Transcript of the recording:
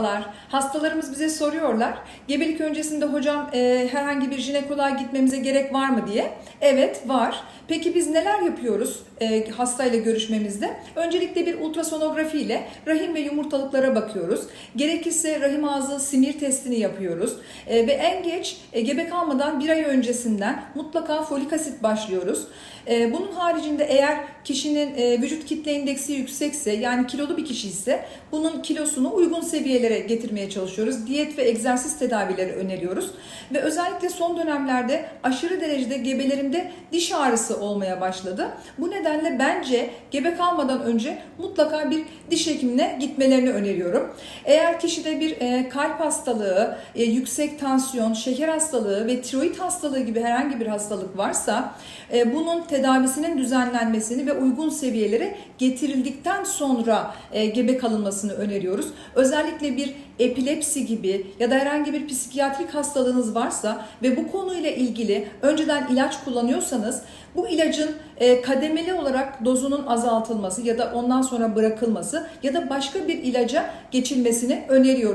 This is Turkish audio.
Merhabalar. Hastalarımız bize soruyorlar. Gebelik öncesinde hocam e, herhangi bir jinekoloğa gitmemize gerek var mı diye. Evet var. Peki biz neler yapıyoruz e, hastayla görüşmemizde? Öncelikle bir ultrasonografi ile rahim ve yumurtalıklara bakıyoruz. Gerekirse rahim ağzı simir testini yapıyoruz. E, ve en geç e, gebe kalmadan bir ay öncesinden mutlaka folik asit başlıyoruz. E, bunun haricinde eğer kişinin e, vücut kitle indeksi yüksekse yani kilolu bir kişi ise bunun kilosunu uygun seviyelere getirmeye çalışıyoruz. Diyet ve egzersiz tedavileri öneriyoruz. Ve özellikle son dönemlerde aşırı derecede gebelerimde diş ağrısı olmaya başladı. Bu nedenle bence gebe kalmadan önce mutlaka bir diş hekimine gitmelerini öneriyorum. Eğer kişide bir e, kalp hastalığı, e, yüksek tansiyon, şeker hastalığı ve tiroid hastalığı gibi herhangi bir hastalık varsa e, bunun tedavisinin düzenlenmesini ve uygun seviyelere getirildikten sonra e, gebe kalınmasını öneriyoruz. Özellikle bir epilepsi gibi ya da herhangi bir psikiyatrik hastalığınız varsa ve bu konuyla ilgili önceden ilaç kullanıyorsanız bu ilacın e, kademeli olarak dozunun azaltılması ya da ondan sonra bırakılması ya da başka bir ilaca geçilmesini öneriyoruz.